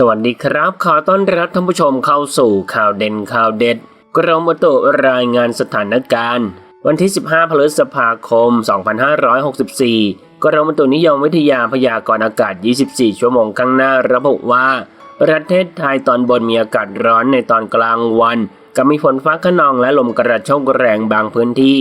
สวัสดีครับ ขอต้อนรับท่านผู้ชมเข้าสู่ข่าวเด่นข่าวเด็ด กรมอุตุรายงานสถานการณ์ วันที่ 15 พฤษภาคม 2564 กรมอุตุนิยมวิทยาพยากรณ์อากาศ 24 ชั่วโมงข้างหน้าระบุว่า ประเทศไทยตอนบนมีอากาศร้อนในตอนกลางวันกับมีฝนฟ้าขนองและลมกระโชกแรงบางพื้นที่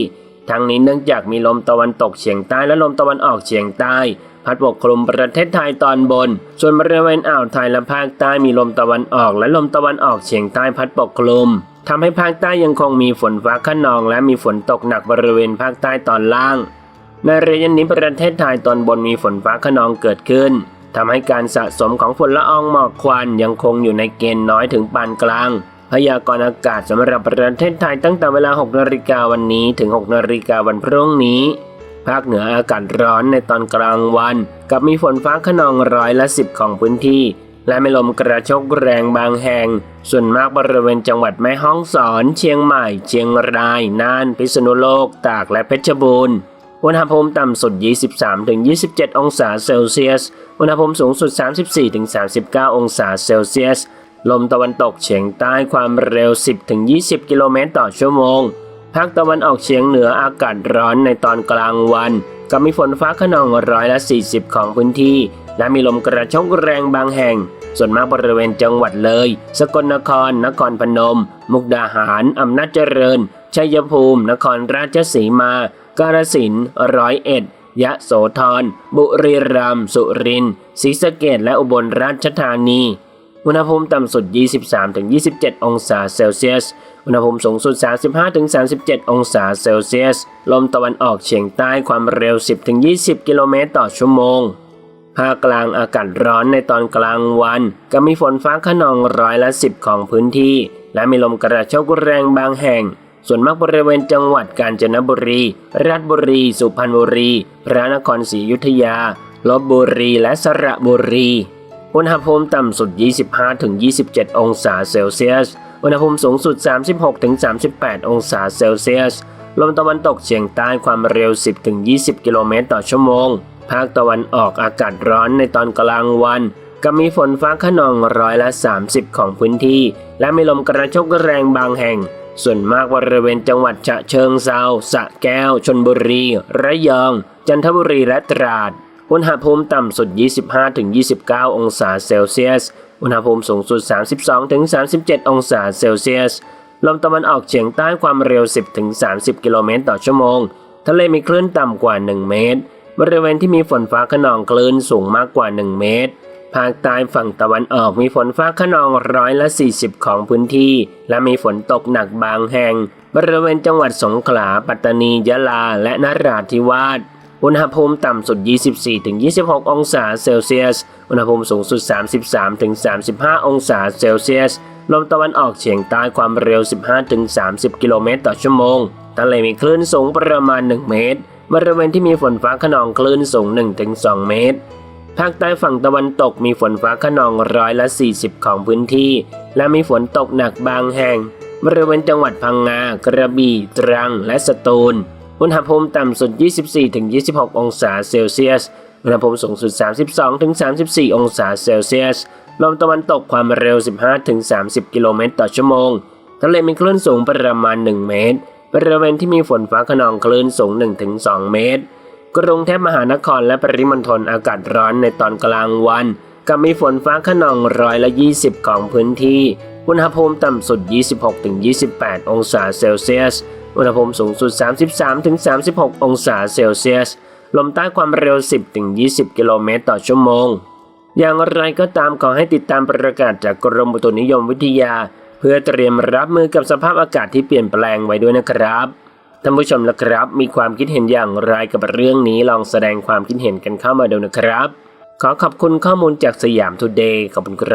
ทั้งนี้เนื่องจากมีลมตะวันตกเฉียงใต้และลมตะวันออกเฉียงใต้ พัดปกคลุมประเทศไทยตอนบน ส่วนบริเวณอ่าวไทยและภาคใต้มีลมตะวันออก และลมตะวันออกเฉียงใต้พัดปกคลุมทำให้ภาคใต้ยังคงมีฝนฟ้าขนอง และมีฝนตกหนักบริเวณภาคใต้ตอนล่าง ในระยะนี้ประเทศไทยตอนบนมีฝนฟ้าขนองเกิดขึ้นทำให้การสะสมของฝุ่นละอองหมอกควันยังคงอยู่ในเกณฑ์น้อยถึงปานกลางพยากรณ์อากาศสำหรับประเทศไทยตั้งแต่เวลา 6 นาฬิกาวันนี้ถึง 6 นาฬิกาวันพรุ่งนี้ ภาคเหนืออากาศร้อนในตอนกลางวัน กับมีฝนฟ้าขนองร้อยละสิบของพื้นที่ และมีลมกระโชกแรงบางแห่ง ส่วนมากบริเวณจังหวัดแม่ฮ่องสอน เชียงใหม่ เชียงราย น่าน พิษณุโลก ตาก และเพชรบูรณ์อุณหภูมิต่ำสุด 23-27 องศาเซลเซียส อุณหภูมิสูงสุด 34-39 องศาเซลเซียส ลมตะวันตกเฉียงใต้ความเร็ว 10-20 กิโลเมตรต่อชั่วโมง ภาคตะวันออกเฉียงเหนืออากาศร้อนในตอนกลางวัน กับมีฝนฟ้าขนองร้อยละ 40 ของพื้นที่ และมีลมกระโชกแรงบางแห่ง ส่วนมากบริเวณจังหวัดเลย สกลนคร นครพนม มุกดาหาร อำนาจเจริญ ชัยภูมิ นครราชสีมา กาฬสินธุ์ร้อยเอ็ดยะโสธร บุรีรัมย์ สุรินทร์ ศรีสะเกษและอุบลราชธานี อุณหภูมิต่ำสุด 23-27 องศาเซลเซียส อุณหภูมิสูงสุด 35-37 องศาเซลเซียส ลมตะวันออกเฉียงใต้ความเร็ว 10-20 กิโลเมตรต่อชั่วโมง ภาคกลางอากาศร้อนในตอนกลางวันกับมีฝนฟ้าขนองร้อยละ 10 ของพื้นที่ และมีลมกระโชกแรงบางแห่ง ส่วนมากบริเวณจังหวัดกาญจนบุรี ราชบุรี สุพรรณบุรี พระนครศรีอยุธยา ลบบุรี และสระบุรี อุณหภูมิต่ำสุด 25-27 องศาเซลเซียส อุณหภูมิสูงสุด 36-38 องศาเซลเซียส ลมตะวันตกเฉียงใต้ความเร็ว 10-20 กิโลเมตรต่อชั่วโมง ภาคตะวันออกอากาศร้อนในตอนกลางวันกับมีฝนฟ้าขนองร้อยละ 30 ของพื้นที่ และมีลมกระโชกแรงบางแห่ง ส่วนมากบริเวณจังหวัดฉะเชิงเซาสะแก้ว ชนบุรี ระยอง จันทบุรีและตราด อุณหภูมิต่ำสุด 25-29 องศาเซลเซียส อุณหภูมิสูงสุด 32-37 องศาเซลเซียส ลมตะวันออกเฉียงใต้ความเร็ว 10-30 กิโลเมตรต่อชั่วโมง ทะเลมีคลื่นต่ำกว่า 1 เมตร บริเวณที่มีฝนฟ้าขนองคลื่นสูงมากกว่า 1 เมตร ภาคใต้ฝั่งตะวันออกมีฝนฟ้าขนองร้อยละ 40 ของพื้นที่ และมีฝนตกหนักบางแห่ง บริเวณจังหวัดสงขลา ปัตตานี ยะลา และนราธิวาส อุณหภูมิต่ำสุด 24-26 องศาเซลเซียส อุณหภูมิสูงสุด 33-35 องศาเซลเซียส ลมตะวันออกเฉียงใต้ความเร็ว 15-30 กิโลเมตรต่อชั่วโมง ทะเลมีคลื่นสูงประมาณ 1 เมตร บริเวณที่มีฝนฟ้าขนองคลื่นสูง 1-2 เมตร ภาคใต้ฝั่งตะวันตกมีฝนฟ้าขนองร้อยละ 40 ของพื้นที่ และมีฝนตกหนักบางแห่ง บริเวณจังหวัดพังงา กระบี่ ตรัง และสตูล อุณหภูมิต่ำสุด 24-26 องศาเซลเซียส อุณหภูมิสูงสุด 32-34 องศาเซลเซียส ลมตะวันตกความเร็ว 15-30 กิโลเมตรต่อชั่วโมง ทะเลมีคลื่นสูงประมาณ 1 เมตร บริเวณที่มีฝนฟ้าขนองคลื่นสูง 1-2 เมตร กรุงเทพมหานครและปริมณฑลอากาศร้อนในตอนกลางวันกับมีฝนฟ้าขนองร้อยละ 20 ของพื้นที่ อุณหภูมิต่ำสุด 26-28 องศาเซลเซียส อุณหภูมิสูงสุด 33-36 องศาเซลเซียส ลมใต้ความเร็ว 10-20 กิโลเมตรต่อชั่วโมง อย่างไรก็ตามขอให้ติดตามประกาศจากกรมอุตุนิยมวิทยา เพื่อเตรียมรับมือกับสภาพอากาศที่เปลี่ยนแปลงไว้ด้วยนะครับท่านผู้ชมนะครับ มีความคิดเห็นอย่างไรกับเรื่องนี้ลองแสดงความคิดเห็นกันเข้ามาดูนะครับ ขอขอบคุณข้อมูลจากสยามทูเดย์ขอบคุณครับ